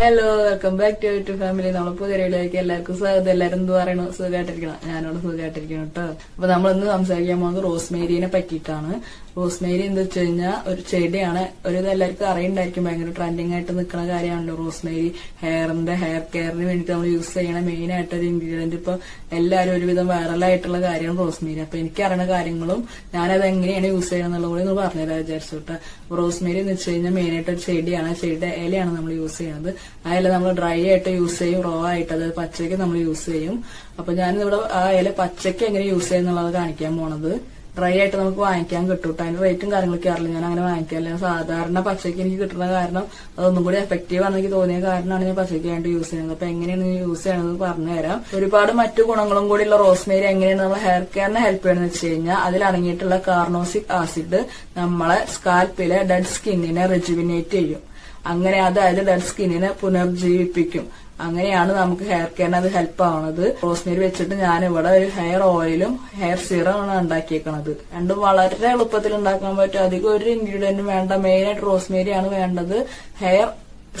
Hello welcome back to YouTube family നമ്മൾ പുതിയ വീഡിയോയിലേക്ക് എല്ലാവർക്കും സ്വാഗതം. എല്ലാവരും എന്ത് പറയണു സുഖമായിട്ടിരിക്കണം? ഞാനോട് സുഖമായിട്ടിരിക്കണം കേട്ടോ അപ്പൊ നമ്മൾ ഇന്ന് സംസാരിക്കാൻ പോകുന്നത് റോസ്മേരിനെ പറ്റിയിട്ടാണ്. റോസ്മേരി എന്താ വെച്ച് കഴിഞ്ഞാൽ ഒരു ചെടിയാണ്. ഒരു എല്ലാവർക്കും അറിയണ്ടായിരിക്കും. ഭയങ്കര ട്രെൻഡിങ് ആയിട്ട് നിൽക്കുന്ന കാര്യമാണല്ലോ റോസ്മേരി. ഹെയറിന്റെ ഹെയർ കെയറിന് വേണ്ടിയിട്ട് നമ്മൾ യൂസ് ചെയ്യണ മെയിൻ ആയിട്ട് ഒരു ഇൻഗ്രീഡിയന്റ് ഇപ്പൊ എല്ലാവരും ഒരുവിധം വൈറലായിട്ടുള്ള കാര്യമാണ് റോസ്മേരി. അപ്പൊ എനിക്ക് അറിയുന്ന കാര്യങ്ങളും ഞാനത് എങ്ങനെയാണ് യൂസ് ചെയ്യണം എന്നുള്ളത് കൂടി ഒന്ന് പറഞ്ഞുതരാം വിചാരിച്ചോട്ടെ. റോസ്മേരി എന്ന് വെച്ച് കഴിഞ്ഞാൽ മെയിൻ ആയിട്ട് ഒരു ചെടിയാണ്. ആ ചെടിയുടെ ഇലയാണ് നമ്മൾ യൂസ് ചെയ്യുന്നത് ആ ഇല നമ്മൾ ഡ്രൈ ആയിട്ട് യൂസ് ചെയ്യും റോ ആയിട്ട്. അതായത് പച്ചയ്ക്ക് നമ്മൾ യൂസ് ചെയ്യും. അപ്പൊ ഞാനിവിടെ ആ ഇല പച്ചയ്ക്ക് എങ്ങനെ യൂസ് ചെയ്യുന്നുള്ളത് കാണിക്കാൻ പോണത്. ഡ്രൈ ആയിട്ട് നമുക്ക് വാങ്ങിക്കാൻ കിട്ടും അതിന്റെ റേറ്റും കാര്യങ്ങളൊക്കെ അറിയില്ല. ഞാൻ അങ്ങനെ വാങ്ങിക്കാറില്ല സാധാരണ പച്ചയ്ക്ക് എനിക്ക് കിട്ടുന്ന കാരണം അതൊന്നും കൂടി എഫക്റ്റീവ് ആണെന്ന് എനിക്ക് തോന്നിയ കാരണമാണ് ഞാൻ പച്ചയ്ക്ക് വേണ്ടി യൂസ് ചെയ്യുന്നത്. അപ്പൊ എങ്ങനെയാണ് യൂസ് ചെയ്യണമെന്ന് പറഞ്ഞുതരാം ഒരുപാട് മറ്റു ഗുണങ്ങളും കൂടിയുള്ള റോസ്മേരി എങ്ങനെയാണ് നമ്മൾ ഹെയർ കെയറിനെ ഹെൽപ്പ് ചെയ്യണമെന്ന് വെച്ച് കഴിഞ്ഞാൽ അതിൽ അടങ്ങിയിട്ടുള്ള കാർണോസിക് ആസിഡ് നമ്മളെ സ്കാൽപ്പിലെ ഡെഡ് സ്കിന്നിനെ റിജുവിനേറ്റ് ചെയ്യും. അങ്ങനെ അതായത് ഡെഡ് സ്കിന്നിനെ പുനർജീവിപ്പിക്കും. അങ്ങനെയാണ് നമുക്ക് ഹെയർ കെയറിന് അത് ഹെൽപ്പ് ആവണത്. റോസ്മേരി വെച്ചിട്ട് ഞാൻ ഇവിടെ ഒരു ഹെയർ ഓയിലും ഹെയർ സീറമാണ് ഉണ്ടാക്കിയേക്കണത്. രണ്ടും വളരെ എളുപ്പത്തിൽ ഉണ്ടാക്കാൻ പറ്റും. അധികം ഒരു ഇൻഗ്രീഡിയന്റും വേണ്ട. മെയിൻ ആയിട്ട് റോസ്മേരിയാണ് വേണ്ടത്. ഹെയർ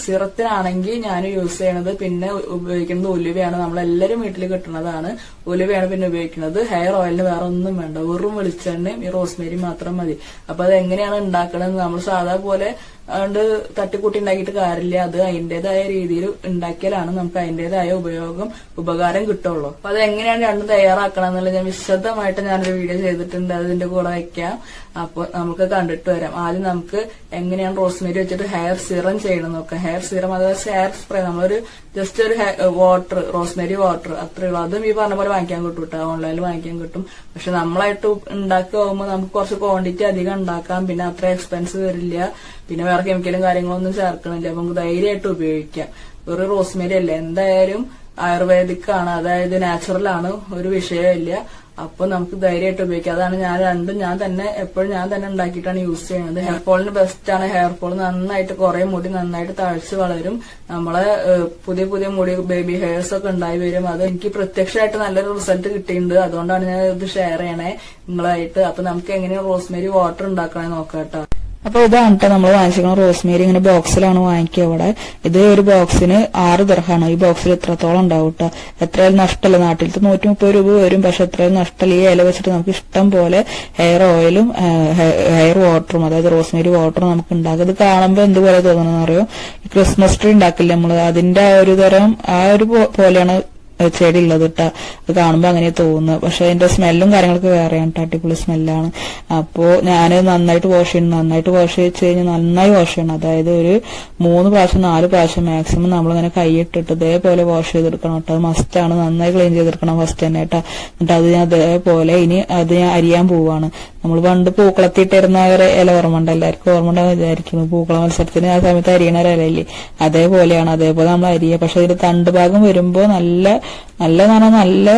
സിറത്തിനാണെങ്കിൽ ഞാൻ യൂസ് ചെയ്യണത് പിന്നെ ഉപയോഗിക്കുന്നത് ഉലുവയാണ്. നമ്മളെല്ലാരും വീട്ടിൽ കിട്ടുന്നതാണ്. ഉലുവയാണ് പിന്നെ ഉപയോഗിക്കുന്നത്. ഹെയർ ഓയിലിന് വേറെ ഒന്നും വേണ്ട. വെറും വെളിച്ചെണ്ണയും ഈ റോസ്മേരി മാത്രം മതി. അപ്പൊ അത് എങ്ങനെയാണ് ഉണ്ടാക്കണത് നമ്മൾ സാധാ പോലെ അതുകൊണ്ട് തട്ടിക്കൂട്ടി ഉണ്ടാക്കിയിട്ട് കാര്യമില്ല. അത് അതിന്റേതായ രീതിയിൽ ഉണ്ടാക്കിയാലാണ് നമുക്ക് അതിന്റേതായ ഉപയോഗം ഉപകാരം കിട്ടുള്ളൂ. അപ്പൊ അത് എങ്ങനെയാണ് രണ്ടും തയ്യാറാക്കണം എന്നുള്ളത് ഞാൻ വിശദമായിട്ട് ഞാനൊരു വീഡിയോ ചെയ്തിട്ടുണ്ട്. അതിന്റെ കൂടെ വയ്ക്കാം അപ്പൊ നമുക്ക് കണ്ടിട്ട് വരാം. ആദ്യം നമുക്ക് എങ്ങനെയാണ് റോസ്മേരി വെച്ചിട്ട് ഹെയർ സിറം ചെയ്യണം നോക്കാം. ഹെയർ സിറം അതായത് ഹെയർ സ്പ്രേ നമ്മളൊരു ജസ്റ്റ് ഒരു വാട്ടർ റോസ്മേരി വാട്ടർ അത്രേ ഉള്ളൂ. അതും ഈ പറഞ്ഞ പോലെ വാങ്ങിക്കാൻ കിട്ടും കേട്ടോ ഓൺലൈനിൽ വാങ്ങിക്കാൻ കിട്ടും. പക്ഷെ നമ്മളായിട്ട് ഉണ്ടാക്കി പോകുമ്പോൾ നമുക്ക് കുറച്ച് ക്വാണ്ടിറ്റി അധികം ഉണ്ടാക്കാം. പിന്നെ അത്ര എക്സ്പെൻസ് വരില്ല. പിന്നെ വേറെ കെമിക്കലും കാര്യങ്ങളൊന്നും ചേർക്കണില്ല. നമുക്ക് ധൈര്യമായിട്ട് ഉപയോഗിക്കാം. ഒരു റോസ്മേരി അല്ല. എന്തായാലും ആയുർവേദിക് ആണ് അതായത് നാച്ചുറൽ ആണ്. ഒരു വിഷയമില്ല അപ്പൊ നമുക്ക് ധൈര്യമായിട്ട് ഉപയോഗിക്കാം. അതാണ് ഞാൻ രണ്ടും ഞാൻ തന്നെ എപ്പോഴും ഞാൻ തന്നെ ഉണ്ടാക്കിയിട്ടാണ് യൂസ് ചെയ്യുന്നത്. ഹെയർ ഫോളിന് ബെസ്റ്റ് ആണ്. ഹെയർ ഫോൾ നന്നായിട്ട് കുറെ മുടി നന്നായിട്ട് തഴച്ച് വളരും. നമ്മളെ പുതിയ പുതിയ മുടി ബേബി ഹെയർസ് ഒക്കെ ഉണ്ടായി വരും. അത് എനിക്ക് പ്രത്യക്ഷമായിട്ട് നല്ലൊരു റിസൾട്ട് കിട്ടിയിട്ടുണ്ട്. അതുകൊണ്ടാണ് ഞാൻ ഇത് ഷെയർ ചെയ്യണേ നിങ്ങളായിട്ട്. അപ്പൊ നമുക്ക് എങ്ങനെയാണ് റോസ്മേരി വാട്ടർ ഉണ്ടാക്കണേ നോക്കാം കേട്ടോ. അപ്പൊ ഇതാണ് നമ്മൾ വാങ്ങിച്ചിരിക്കുന്നത് റോസ്മേരി ഇങ്ങനെ ബോക്സിലാണ് വാങ്ങിക്കുക ഇവിടെ. ഇത് ഒരു ബോക്സിന് ആറ് ദർഹാണ് ഈ ബോക്സിൽ എത്രത്തോളം ഉണ്ടാവും കേട്ടോ എത്രയാലും നഷ്ടമല്ല. നാട്ടിലത്തെ നൂറ്റി മുപ്പത് രൂപ വരും. പക്ഷെ എത്രയും നഷ്ടമല്ല. ഈ ഇല വെച്ചിട്ട് നമുക്ക് ഇഷ്ടം പോലെ ഹെയർ ഓയിലും ഹെയർ വാട്ടറും അതായത് റോസ്മേരി വാട്ടറും നമുക്ക് ഉണ്ടാക്കും. ഇത് കാണുമ്പോൾ എന്തുപോലെ തോന്നുന്നു അറിയോ ക്രിസ്മസ് ട്രീ ഉണ്ടാക്കില്ല നമ്മൾ അതിന്റെ ആ ഒരു തരം ആ ഒരു പോലെയാണ് ചെടി ഉള്ളത് കേട്ടോ അത് കാണുമ്പോൾ അങ്ങനെ തോന്നുന്നു. പക്ഷെ അതിന്റെ സ്മെല്ലും കാര്യങ്ങളൊക്കെ വേറെയാണ് കേട്ടോ അടിപൊളി സ്മെല്ലാണ്. അപ്പോ ഞാൻ നന്നായിട്ട് വാഷ് ചെയ്യണം. നന്നായിട്ട് വാഷ് ചെയ്ത് കഴിഞ്ഞാൽ നന്നായി വാഷ് ചെയ്യണം. അതായത് ഒരു മൂന്ന് പ്രാവശ്യം നാല് പ്രാവശ്യം മാക്സിമം നമ്മളിങ്ങനെ കൈയിട്ടിട്ട് ഇതേപോലെ വാഷ് ചെയ്തെടുക്കണം കേട്ടോ അത് മസ്റ്റാണ് നന്നായി ക്ലീൻ ചെയ്തെടുക്കണം ഫസ്റ്റ് തന്നെ കേട്ടോ എന്നിട്ട് അത് ഞാൻ അതേപോലെ ഇനി അത് ഞാൻ അരിയാൻ പോവാണ്. നമ്മൾ പണ്ട് പൂക്കളത്തിട്ടിരുന്ന ഒരു ഇല ഓർമ്മ ഉണ്ട്? എല്ലാവർക്കും ഓർമ്മ ഉണ്ടാവും വിചാരിക്കുന്നു. പൂക്കള മത്സരത്തിന് ആ സമയത്ത് അരിയണ ഒരു ഇലയില്ലേ? അതേപോലെയാണ്. അതേപോലെ നമ്മൾ അരിയ. പക്ഷെ ഇതിന്റെ തണ്ട് ഭാഗം വരുമ്പോ നല്ല നല്ല നന നല്ല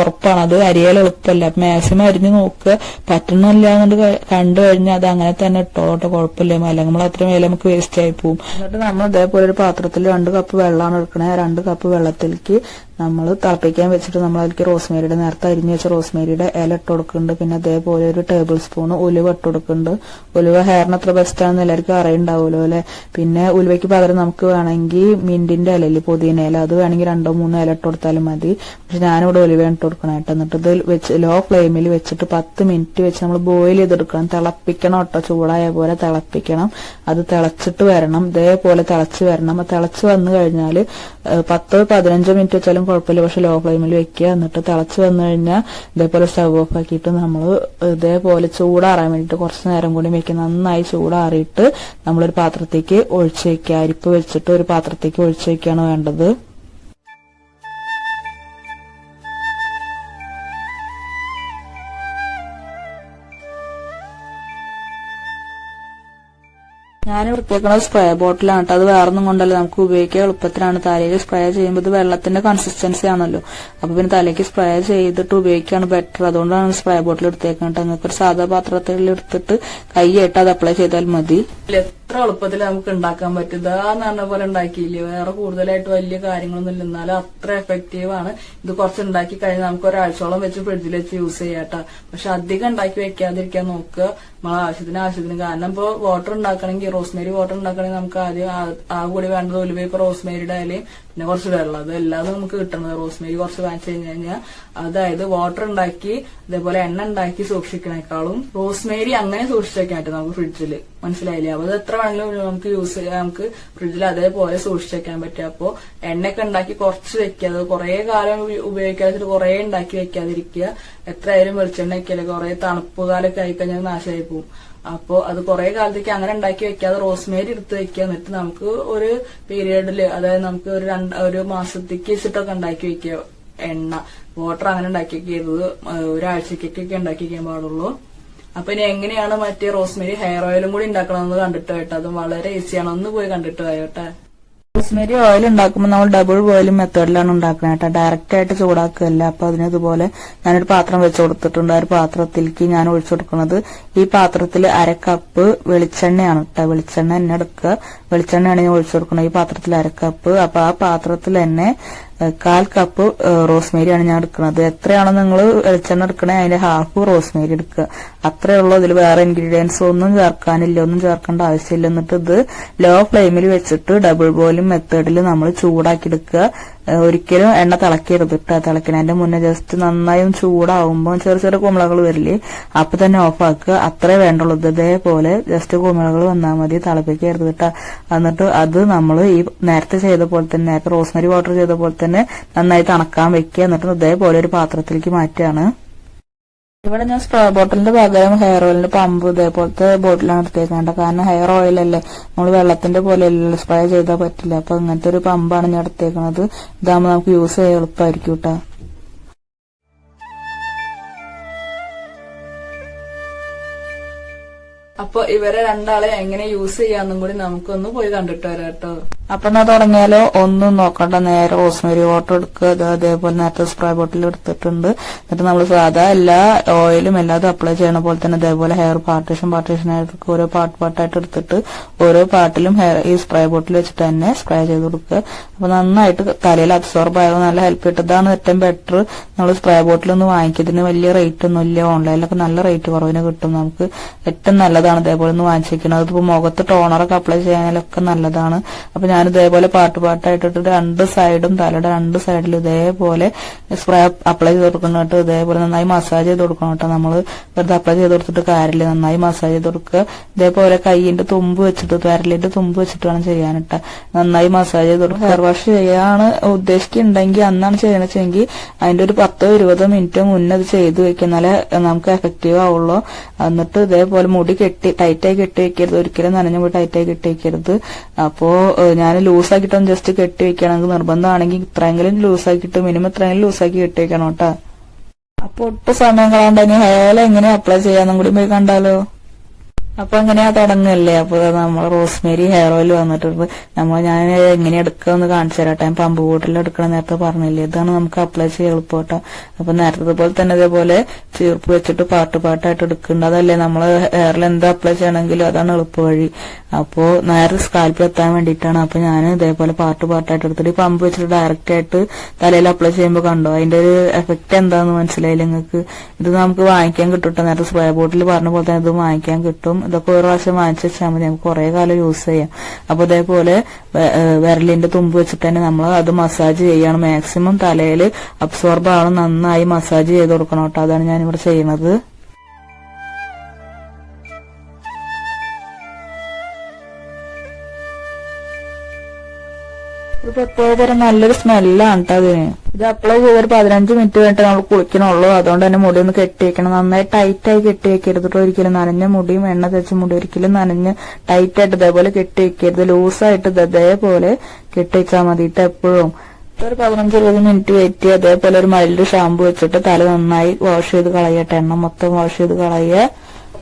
ഉറപ്പാണ്. അത് അരിയാൽ എളുപ്പമല്ല. മാക്സിമം അരിഞ്ഞ് നോക്കുക. പറ്റണില്ല എന്നുണ്ട് കണ്ടു കഴിഞ്ഞാൽ അത് അങ്ങനെ തന്നെ ഇട്ടോട്ടെ കുഴപ്പമില്ല. അല്ലെങ്കിൽ നമ്മൾ അത്രയും വില നമുക്ക് വേസ്റ്റ് ആയി പോകും എന്നിട്ട് നമ്മൾ ഇതേപോലെ ഒരു പാത്രത്തിൽ രണ്ട് കപ്പ് വെള്ളമാണ് എടുക്കണേ. രണ്ട് കപ്പ് വെള്ളത്തിലേക്ക് നമ്മൾ തിളപ്പിക്കാൻ വെച്ചിട്ട് നമ്മൾ അതിലേക്ക് റോസ്മേരിയുടെ നേരത്തെ അരിഞ്ഞു വെച്ച റോസ്മേരിയുടെ ഇല ഇട്ട് കൊടുക്കുന്നുണ്ട്. പിന്നെ അതേപോലെ ഒരു ടേബിൾ സ്പൂൺ ഉലുവ ഇട്ട് കൊടുക്കുന്നുണ്ട്. ഉലുവ ഹെയറിന് അത്ര ബെസ്റ്റ് ആണെന്ന് എല്ലാവർക്കും അറിയുണ്ടാവുമല്ലോ അല്ലെ? പിന്നെ ഉലുവയ്ക്ക് പകരം നമുക്ക് വേണമെങ്കിൽ മിന്റിന്റെ ഇലയിൽ പുതിന ഇല. അത് വേണമെങ്കിൽ രണ്ടോ മൂന്നോ ഇല ഇട്ട് കൊടുത്താലും മതി. പക്ഷെ ഞാനിവിടെ ഉലുവ ഇട്ട് കൊടുക്കണം കേട്ടോ. എന്നിട്ട് ഇത് വെച്ച് ലോ ഫ്ലെയിമിൽ വെച്ചിട്ട് പത്ത് മിനിറ്റ് വെച്ച് നമ്മൾ ബോയിൽ ചെയ്തെടുക്കണം. തിളപ്പിക്കണം കേട്ടോ. ചൂടായ പോലെ തിളപ്പിക്കണം. അത് തിളച്ചിട്ട് വരണം. ഇതേപോലെ തിളച്ച് വരണം. തിളച്ച് വന്നു കഴിഞ്ഞാൽ പത്തോ പതിനഞ്ചോ മിനിറ്റ് വെച്ചാലും കുഴപ്പമില്ല. പക്ഷെ ലോ ഫ്ലെയിമിൽ വെക്കുക. എന്നിട്ട് തിളച്ച് വന്നു കഴിഞ്ഞാൽ ഇതേപോലെ സ്റ്റവ് ഓഫ് ആക്കിയിട്ട് നമ്മൾ ഇതേപോലെ ചൂടാറാൻ വേണ്ടിയിട്ട് കുറച്ച് നേരം കൂടി വെക്കുക. നന്നായി ചൂടാറിയിട്ട് നമ്മളൊരു പാത്രത്തേക്ക് ഒഴിച്ച് വെക്കുക. അരിപ്പ് വെച്ചിട്ട് ഒരു പാത്രത്തേക്ക് ഒഴിച്ച് വെക്കുകയാണ് വേണ്ടത്. ഞാൻ വൃത്തിയാക്കുന്നത് സ്പ്രേ ബോട്ടിലാണ് അത് വേറൊന്നും കൊണ്ടല്ല. നമുക്ക് ഉപയോഗിക്കാൻ എളുപ്പത്തിലാണ്. തലയിൽ സ്പ്രേ ചെയ്യുമ്പോൾ ഇത് വെള്ളത്തിന്റെ കൺസിസ്റ്റൻസി ആണല്ലോ. അപ്പൊ പിന്നെ തലയ്ക്ക് സ്പ്രേ ചെയ്തിട്ട് ഉപയോഗിക്കുകയാണ് ബെറ്റർ അതുകൊണ്ടാണ് സ്പ്രേ ബോട്ടിൽ എടുത്തേക്കുന്നത് നിങ്ങൾക്ക് ഒരു സാധാ പാത്രത്തിൽ എടുത്തിട്ട് കൈയായിട്ട് അത് അപ്ലൈ ചെയ്താൽ മതി. അത്ര എളുപ്പത്തിൽ നമുക്ക് ഉണ്ടാക്കാൻ പറ്റും. ഇതാന്ന് പറഞ്ഞ പോലെ ഉണ്ടാക്കിയില്ലേ? വേറെ കൂടുതലായിട്ട് വലിയ കാര്യങ്ങളൊന്നും ഇല്ല. എന്നാലും അത്ര എഫക്റ്റീവ് ആണ്. ഇത് കുറച്ച് ഉണ്ടാക്കി കഴിഞ്ഞാൽ നമുക്ക് ഒരാഴ്ചയോളം വെച്ച് ഫ്രിഡ്ജിൽ വെച്ച് യൂസ് ചെയ്യാട്ടോ പക്ഷെ അധികം ഉണ്ടാക്കി വെക്കാതിരിക്കാൻ നോക്കുക. നമ്മളെ ആവശ്യത്തിന് ആവശ്യത്തിന്. കാരണം ഇപ്പോൾ വാട്ടർ ഉണ്ടാക്കണമെങ്കിൽ റോസ്മേരി വാട്ടർ ഉണ്ടാക്കണമെങ്കിൽ നമുക്ക് ആദ്യം ആ- കൂടി വേണ്ടത് ഒലിവേപ്പ് റോസ്മേരിയുടെ ഇലയും പിന്നെ കുറച്ച് വെള്ളം. അത് എല്ലാതും നമുക്ക് കിട്ടുന്നത്. റോസ്മേരി കുറച്ച് വാങ്ങിച്ചു കഴിഞ്ഞു കഴിഞ്ഞാൽ അതായത് വാട്ടർ ഉണ്ടാക്കി അതേപോലെ എണ്ണ ഉണ്ടാക്കി സൂക്ഷിക്കണേക്കാളും റോസ്മേരി അങ്ങനെ സൂക്ഷിച്ചു ആയിട്ട് നമുക്ക് ഫ്രിഡ്ജിൽ മനസ്സിലായില്ലേ? അപ്പൊ അത് എത്ര വേണമെങ്കിലും നമുക്ക് യൂസ് ചെയ്യാം നമുക്ക് ഫ്രിഡ്ജിൽ അതേപോലെ സൂക്ഷിച്ചു വെക്കാൻ പറ്റും. അപ്പോ എണ്ണയൊക്കെ ഉണ്ടാക്കി കുറച്ച് വെക്കുക. അത് കുറെ കാലം ഉപയോഗിക്കാതെ കുറെ ഉണ്ടാക്കി വെക്കാതിരിക്കുക. എത്രയായാലും വെളിച്ചെണ്ണ വെക്കൽ കുറെ തണുപ്പ് കാലൊക്കെ ആയിക്കഴിഞ്ഞാൽ നാശമായി പോകും അപ്പോ അത് കുറെ കാലത്തേക്ക് അങ്ങനെ ഉണ്ടാക്കി വെക്കാതെ റോസ്മേരി എടുത്ത് വെക്കുക. എന്നിട്ട് നമുക്ക് ഒരു പീരീഡിൽ അതായത് നമുക്ക് ഒരു രണ്ട് ഒരു മാസത്തേക്ക് വെച്ചിട്ടൊക്കെ ഉണ്ടാക്കി വെക്കുക. എണ്ണ വാട്ടർ അങ്ങനെ ഉണ്ടാക്കി വെക്കരുത് ഒരാഴ്ചക്കൊക്കെ ഉണ്ടാക്കി വെക്കാൻ പാടുള്ളൂ. അപ്പൊ ഇനി എങ്ങനെയാണ് മറ്റേ റോസ്മേരി ഹെയർ ഓയിലും കൂടി ഉണ്ടാക്കണമെന്ന് കണ്ടിട്ട് കേട്ടോ. അതും വളരെ ഈസിയാണ് ഒന്ന് പോയി കണ്ടിട്ട് പോയോട്ടെ റോസ്മേരി ഓയിൽ ഉണ്ടാക്കുമ്പോൾ നമ്മൾ ഡബിൾ ബോയിലും മെത്തേഡിലാണ് ഉണ്ടാക്കുന്നത് കേട്ടോ. ഡയറക്റ്റ് ആയിട്ട് ചൂടാക്കുകയല്ല. അപ്പൊ അതിന് ഇതുപോലെ ഞാനൊരു പാത്രം വെച്ച് കൊടുത്തിട്ടുണ്ട്. ആ ഒരു പാത്രത്തിലേക്ക് ഞാൻ ഒഴിച്ചു കൊടുക്കുന്നത് ഈ പാത്രത്തിൽ അര കപ്പ് വെളിച്ചെണ്ണയാണ് കേട്ടോ. വെളിച്ചെണ്ണ തന്നെ എടുക്കുക. വെളിച്ചെണ്ണയാണ് ഞാൻ ഒഴിച്ചു കൊടുക്കുന്നത്. ഈ പാത്രത്തിൽ അര കപ്പ് അപ്പൊ ആ പാത്രത്തിൽ തന്നെ കാൽ കപ്പ് റോസ്മേരി ആണ് ഞാൻ എടുക്കുന്നത്. എത്രയാണോ നിങ്ങൾ വെളിച്ചെണ്ണ എടുക്കണേ അതിന്റെ ഹാഫ് റോസ്മേരി എടുക്കുക. അത്രേ ഉള്ളൂ ഇതിൽ വേറെ ഇൻഗ്രീഡിയൻസ് ഒന്നും ചേർക്കാനില്ല ഒന്നും ചേർക്കേണ്ട ആവശ്യമില്ല. എന്നിട്ട് ഇത് ലോ ഫ്ലെയിമിൽ വെച്ചിട്ട് ഡബിൾ ബോയിലും മെത്തേഡിൽ നമ്മൾ ചൂടാക്കി എടുക്കുക. ഒരിക്കലും എണ്ണ തിളക്കരുത് കേട്ടോ തിളക്കണതിന്റെ മുന്നേ ജസ്റ്റ് നന്നായും ചൂടാവുമ്പോൾ ചെറിയ ചെറിയ കുമ്പളകൾ വരില്ലേ അപ്പൊ തന്നെ ഓഫാക്കുക അത്രേ വേണ്ടുള്ളൂ. ഇത് ഇതേപോലെ ജസ്റ്റ് കുമ്പളകൾ വന്നാൽ മതി. തിളപ്പിക്കരുത് കേട്ടോ എന്നിട്ട് അത് നമ്മൾ ഈ നേരത്തെ ചെയ്ത പോലെ തന്നെ നേരത്തെ റോസ്മരി വാട്ടർ ചെയ്ത പോലെ തന്നെ നന്നായി തണക്കാൻ വെക്കുക. എന്നിട്ട് ഇതേപോലെ ഒരു പാത്രത്തിലേക്ക് മാറ്റുകയാണ്. ഇവിടെ ഞാൻ സ്പ്രേ ബോട്ടിലിന്റെ പകരം ഹെയർ ഓയിലിന്റെ പമ്പ് ഇതേപോലത്തെ ബോട്ടിലാണ് എടുത്തേക്കേണ്ടത് കാരണം ഹെയർ ഓയിൽ അല്ലേ? നമ്മൾ വെള്ളത്തിന്റെ പോലെ അല്ലല്ലോ സ്പ്രേ ചെയ്താൽ പറ്റില്ല. അപ്പൊ അങ്ങനത്തെ ഒരു പമ്പാണ് ഞാൻ എടുത്തേക്കുന്നത്. ഇതാകുമ്പോൾ നമുക്ക് യൂസ് ചെയ്യാൻ എളുപ്പമായിരിക്കും കേട്ടോ അപ്പൊ ഇവരെ രണ്ടാളെ എങ്ങനെ യൂസ് ചെയ്യാന്നും കൂടി നമുക്കൊന്ന് പോയി കണ്ടിട്ട് വരാം കേട്ടോ അപ്പൊ എന്നാ തുടങ്ങിയാലോ ഒന്നും നോക്കണ്ട. നേരെ റോസ്മേരി വാട്ടർ എടുക്കുക. അത് അതേപോലെ നേരത്തെ സ്പ്രേ ബോട്ടിൽ എടുത്തിട്ടുണ്ട്. എന്നിട്ട് നമ്മൾ സാധാ എല്ലാ ഓയിലും എല്ലാതും അപ്ലൈ ചെയ്യണ പോലെ തന്നെ അതേപോലെ ഹെയർ പാർട്ടീഷൻ പാർട്ടീഷൻ ആയിട്ട് ഓരോ പാർട്ട് പാർട്ടായിട്ട് എടുത്തിട്ട് ഓരോ പാർട്ടിലും ഹെയർ ഈ സ്പ്രേ ബോട്ടിൽ വെച്ചിട്ട് തന്നെ സ്പ്രേ ചെയ്ത് കൊടുക്കുക. അപ്പൊ നന്നായിട്ട് തലയിൽ അബ്സോർബ് ആയത് നല്ല ഹെൽപ്പ് ചെയ്തിട്ട് ഇതാണ് ഏറ്റവും ബെറ്റർ നമ്മൾ സ്പ്രേ ബോട്ടിൽ ഒന്ന് വാങ്ങിക്കുന്നതിന് വലിയ റേറ്റ് ഒന്നും ഇല്ല. ഓൺലൈനിലൊക്കെ നല്ല റേറ്റ് കുറവിന് കിട്ടും നമുക്ക്. ഏറ്റവും നല്ലതാണ് അതേപോലെ ഒന്ന് വാങ്ങിച്ചിരിക്കുന്നത് അതിപ്പോ മുഖത്ത് ടോണറൊക്കെ അപ്ലൈ ചെയ്യാനൊക്കെ നല്ലതാണ്. അപ്പൊ ഞാൻ ഇതേപോലെ പാട്ട് പാട്ടായിട്ടിട്ട് രണ്ട് സൈഡും തലയുടെ രണ്ട് സൈഡിലും ഇതേപോലെ സ്പ്രേ അപ്ലൈ ചെയ്ത് കൊടുക്കണം കേട്ടോ. ഇതേപോലെ നന്നായി മസാജ് ചെയ്ത് കൊടുക്കണം കേട്ടോ. നമ്മൾ വെറുതെ അപ്ലൈ ചെയ്ത് കൊടുത്തിട്ട് കാര്യമില്ല. നന്നായി മസാജ് ചെയ്ത് കൊടുക്കുക. ഇതേപോലെ കൈയിന്റെ തുമ്പ് വെച്ചിട്ട് വിരലിന്റെ തുമ്പ് വെച്ചിട്ട് വേണം ചെയ്യാനിട്ട് നന്നായി മസാജ് ചെയ്ത് കൊടുക്കുക. ഹെയർ വാഷ് ചെയ്യാണ് ഉദ്ദേശിക്കുന്നുണ്ടെങ്കിൽ അന്നാണ് ചെയ്യണമെങ്കിൽ അതിന്റെ ഒരു പത്തോ ഇരുപതോ മിനിറ്റ് മുന്നേ അത് ചെയ്ത് വെക്കുന്നാലേ നമുക്ക് എഫക്റ്റീവ് ആവുള്ളൂ. എന്നിട്ട് ഇതേപോലെ മുടി കെട്ടി ടൈറ്റായി കെട്ടി വെക്കരുത്. ഒരിക്കലും നനഞ്ഞ മുടി ടൈറ്റായി കെട്ടി വെക്കരുത്. അപ്പോ ഞാൻ ലൂസാക്കിയിട്ടൊന്ന് ജസ്റ്റ് കെട്ടി വെക്കുകയാണെങ്കിൽ നിർബന്ധമാണെങ്കിൽ ഇത്രയെങ്കിലും ലൂസാക്കിയിട്ട് മിനിമം ഇത്രയെങ്കിലും ലൂസാക്കി കെട്ടി വെക്കണം കേട്ടോ. അപ്പൊ ഒട്ടും സമയം കളയാണ്ട്. ഇനി ഹെയർ എങ്ങനെ അപ്ലൈ ചെയ്യാന്നും കൂടി പോയി കണ്ടാലോ. അപ്പൊ അങ്ങനെയാ തുടങ്ങല്ലേ അപ്പൊ നമ്മൾ റോസ്മേരി ഹെയർ ഓയിൽ വന്നിട്ടുണ്ട്. നമ്മൾ ഞാൻ എങ്ങനെ എടുക്കാന്ന് കാണിച്ചു തരാട്ടെ ഞാൻ പമ്പ് ബോട്ടിൽ എടുക്കണം നേരത്തെ പറഞ്ഞില്ലേ. ഇതാണ് നമുക്ക് അപ്ലൈ ചെയ്യാൻ എളുപ്പട്ടോ അപ്പൊ നേരത്തെ പോലെ തന്നെ ഇതേപോലെ ചീർപ്പ് വെച്ചിട്ട് പാട്ട് പാട്ടായിട്ട് എടുക്കുന്നുണ്ട് അതല്ലേ നമ്മൾ ഹെയറിൽ എന്താ അപ്ലൈ ചെയ്യണമെങ്കിലും അതാണ് എളുപ്പ വഴി അപ്പോ നേരെ സ്കാൽപ്പിൽ എത്താൻ വേണ്ടിയിട്ടാണ്. അപ്പൊ ഞാൻ ഇതേപോലെ പാർട്ട് പാർട്ടായിട്ട് എടുത്തിട്ട് പമ്പ് വെച്ചിട്ട് ഡയറക്റ്റ് ആയിട്ട് തലയിൽ അപ്ലൈ ചെയ്യുമ്പോൾ കണ്ടോ? അതിന്റെ ഒരു എഫക്ട് എന്താന്ന് മനസ്സിലായില്ല നിങ്ങൾക്ക്? ഇത് നമുക്ക് വാങ്ങിക്കാൻ കിട്ടും ട്ടോ. നേരത്തെ സ്പ്രേ ബോട്ടിൽ പറഞ്ഞ പോലെ തന്നെ ഇത് വാങ്ങിക്കാൻ കിട്ടും. ഇതൊക്കെ ഒരു പ്രാവശ്യം വാങ്ങിച്ചു വെച്ചാൽ മതി. നമുക്ക് കുറെ കാലം യൂസ് ചെയ്യാം. അപ്പൊ ഇതേപോലെ വിരലിന്റെ തുമ്പ് വെച്ചിട്ട് തന്നെ നമ്മൾ അത് മസാജ് ചെയ്യണം. മാക്സിമം തലയിൽ അബ്സോർബ് ആവണം നന്നായി മസാജ് ചെയ്ത് കൊടുക്കണം കേട്ടോ അതാണ് ഞാൻ ഇവിടെ ചെയ്യുന്നത് എപ്പോഴും പ്രത്യേകതരം നല്ലൊരു സ്മെല്ലാണ് കേട്ടോ അതിന് ഇത് അപ്ലൈ ചെയ്തൊരു പതിനഞ്ച് മിനിറ്റ് വേണ്ടിട്ട് നമ്മൾ കുളിക്കണുള്ളൂ. അതുകൊണ്ട് തന്നെ മുടി ഒന്ന് കെട്ടി വെക്കണം നന്നായി ടൈറ്റായി കെട്ടി വെക്കരുത് ഒരിക്കലും. നനഞ്ഞ മുടിയും എണ്ണ തേച്ച മുടി ഒരിക്കലും നനഞ്ഞ് ടൈറ്റായിട്ട് ഇതേപോലെ കെട്ടി വെക്കരുത് ലൂസായിട്ട് ഇത് ഇതേപോലെ കെട്ടി വെച്ചാൽ മതിയിട്ട് എപ്പോഴും. ഒരു പതിനഞ്ച് ഇരുപത് മിനിറ്റ് വെയിറ്റ് ചെയ്യുക അതേപോലെ ഒരു മൈൽഡ് ഷാമ്പു വെച്ചിട്ട് തല നന്നായി വാഷ് ചെയ്ത് കളയട്ടെ. എണ്ണ മൊത്തം വാഷ് ചെയ്ത് കളയുക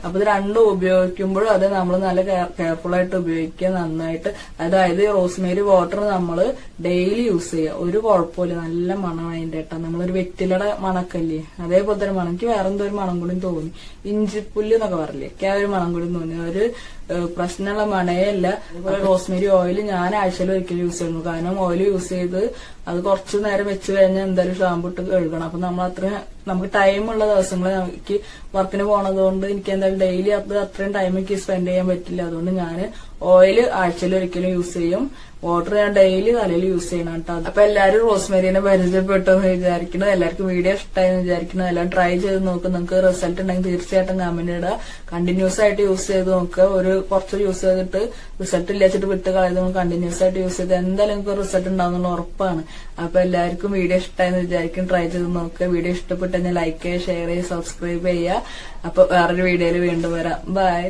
അപ്പൊ ഇത് രണ്ടും ഉപയോഗിക്കുമ്പോഴും അത് നമ്മൾ നല്ല കെയർഫുൾ ആയിട്ട് ഉപയോഗിക്കുക നന്നായിട്ട്. അതായത് റോസ്മേരി വാട്ടർ നമ്മൾ ഡെയിലി യൂസ് ചെയ്യുക. ഒരു കുഴപ്പമില്ല നല്ല മണമാണ് അതിന്റെ ഏട്ടാ നമ്മളൊരു വെറ്റിലയുടെ മണക്കല്ലേ? അതേപോലെ തന്നെ മണം. എനിക്ക് വേറെ എന്തോ ഒരു മണം കൂടി തോന്നി. ഇഞ്ചിപ്പുല്ല് എന്നൊക്കെ പറയില്ലേ ആ ഒരു മണം കൂടി തോന്നി. ഒരു പ്രശ്നമുള്ള മണയല്ല. റോസ്മേരി ഓയിൽ ഞാൻ ആഴ്ചയിൽ ഒരിക്കലും യൂസ് ചെയ്യുന്നു കാരണം ഓയിൽ യൂസ് ചെയ്ത് അത് കുറച്ചു നേരം വെച്ച് കഴിഞ്ഞാൽ എന്തായാലും ഷാമ്പു ഇട്ട് കഴുകണം. അപ്പൊ നമ്മൾ അത്ര നമുക്ക് ടൈമുള്ള ദിവസങ്ങൾ എനിക്ക് വർക്കിന് പോണത് കൊണ്ട് എനിക്ക് എന്തായാലും ഡെയിലി അത് അത്രയും ടൈം എനിക്ക് സ്പെൻഡ് ചെയ്യാൻ പറ്റില്ല. അതുകൊണ്ട് ഞാൻ ഓയിൽ ആഴ്ചയിൽ ഒരിക്കലും യൂസ് ചെയ്യും. വാട്ടർ ഞാൻ ഡെയിലി തലയിൽ യൂസ് ചെയ്യണം കേട്ടോ. അപ്പൊ എല്ലാരും റോസ്മേരിനെ പരിചയപ്പെട്ടെന്ന് വിചാരിക്കുന്നു. എല്ലാവർക്കും വീഡിയോ ഇഷ്ടമായെന്ന് വിചാരിക്കുന്നു. എല്ലാം ട്രൈ ചെയ്ത് നോക്ക്. നിങ്ങൾക്ക് റിസൾട്ട് ഉണ്ടെങ്കിൽ തീർച്ചയായിട്ടും കമന്റ് ഇടുക. കണ്ടിന്യൂസ് ആയിട്ട് യൂസ് ചെയ്ത് നോക്കുക ഒരു കുറച്ച് യൂസ് ചെയ്തിട്ട് റിസൾട്ട് ഇല്ലാച്ചിട്ട് വിട്ട് കളയത് കണ്ടിന്യൂസ് ആയിട്ട് യൂസ് ചെയ്ത് എന്തായാലും നിങ്ങൾക്ക് റിസൾട്ട് ഉണ്ടാവുന്നുള്ള ഉറപ്പാണ്. അപ്പൊ എല്ലാവർക്കും വീഡിയോ ഇഷ്ടമായെന്ന് വിചാരിക്കും. ട്രൈ ചെയ്ത് നോക്കുക വീഡിയോ ഇഷ്ടപ്പെട്ടെങ്കിൽ ലൈക്ക് ചെയ്യുക ഷെയർ ചെയ്യുക സബ്സ്ക്രൈബ് ചെയ്യുക. അപ്പൊ വേറൊരു വീഡിയോയിൽ വീണ്ടും വരാം. ബൈ